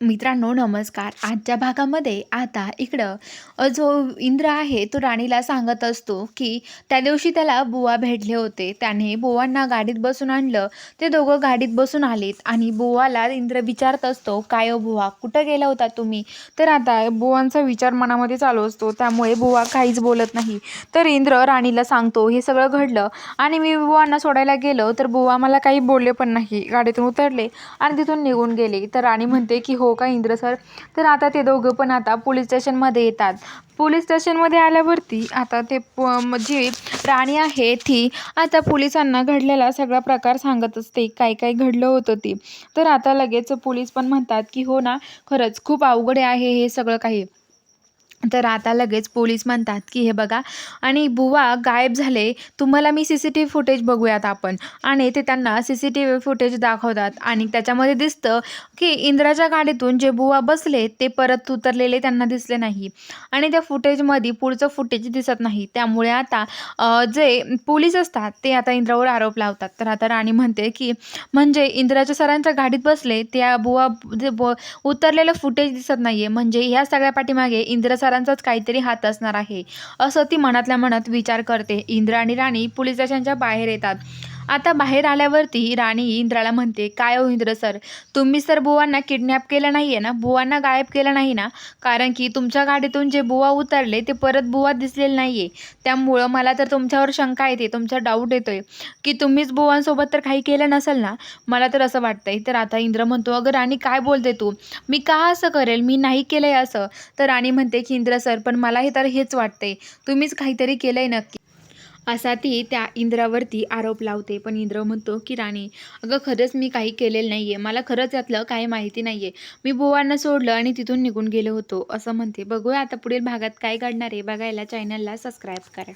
मित्रांनो नमस्कार. आजच्या भागामध्ये आता इकडं जो इंद्र आहे तो राणीला सांगत असतो की त्या दिवशी त्याला बुवा भेटले होते. त्याने बुवांना गाडीत बसून आणलं. ते दोघं गाडीत बसून आलेत आणि बुवाला इंद्र विचारत असतो काय हो बुवा कुठं गेला होता तुम्ही? तर आता बुवांचा विचार मनामध्ये चालू असतो. त्यामुळे बुवा काहीच बोलत नाही. तर इंद्र राणीला सांगतो हे सगळं घडलं आणि मी बुवांना सोडायला गेलो तर बुवा मला काही बोलले पण नाही. गाडीतून उतरले आणि तिथून निघून गेले. तर राणी म्हणते की हो का इंद्र सर तर आता ते दोघं पण आता पोलीस स्टेशनमध्ये येतात. पोलीस स्टेशनमध्ये आल्यावरती आता ते प जी राणी आहे ती आता पोलिसांना घडलेला सगळा प्रकार सांगत असते. काय काय घडलं होतं ते. तर आता लगेच पोलीस पण म्हणतात की हो ना खरंच खूप अवघड आहे हे सगळं काही. तर आता लगेच पोलीस म्हणतात की हे बघा आणि बुवा गायब झाले. तुम्हाला मी C C T V footage बघूयात आपण. आणि ते त्यांना C C T V footage दाखवतात. आणि त्याच्यामध्ये दिसतं की इंद्राच्या गाडीतून जे बुवा बसले ते परत उतरलेले त्यांना दिसले नाही. आणि त्या फुटेजमध्ये पुढचं फुटेज दिसत नाही. त्यामुळे आता जे पोलीस असतात ते आता इंद्रावर आरोप लावतात. तर आता राणी म्हणते की म्हणजे इंद्राच्या सरांच्या गाडीत बसले त्या बुवा जे ब उतरलेलं फुटेज दिसत नाहीये. म्हणजे ह्या सगळ्या पाठीमागे इंद्र सरांचाच काहीतरी हात असणार आहे. असं ती मनातल्या मनात विचार करते. इंद्र आणि राणी पोलीस स्टेशनच्या बाहेर येतात. आता बाहेर आल्यावरती राणी इंद्राला म्हणते काय हो इंद्र सर? तुम्ही सर बुवांना किडनॅप केलं नाही आहे ना? बुवांना गायब केलं नाही ना? कारण की तुमच्या गाडीतून जे बुवा उतरले ते परत बुवा दिसलेले नाही आहे त्यामुळं मला तर तुमच्यावर शंका येते तुमचा डाऊट येतोय. की तुम्हीच बुवांसोबत तर काही केलं नसेल ना? मला तर असं वाटतंय. तर आता इंद्र म्हणतो अगं राणी काय बोलते तू? मी का असं करेल? मी नाही केलं आहे असं. तर राणी म्हणते की इंद्र सर पण मला हे तर हेच वाटतंय. तुम्हीच काहीतरी केलं आहे नक्की. असा ती त्या इंद्रावरती आरोप लावते. पण इंद्र म्हणतो की राणी अगं खरंच मी काही केलेलं नाही आहे मला खरंच यातलं काही माहिती नाही आहे मी बुवांना सोडलं आणि तिथून निघून गेलो होतो. असं म्हणते. बघूया आता पुढील भागात काय घडणार आहे. बघायला चॅनलला सबस्क्राईब करा.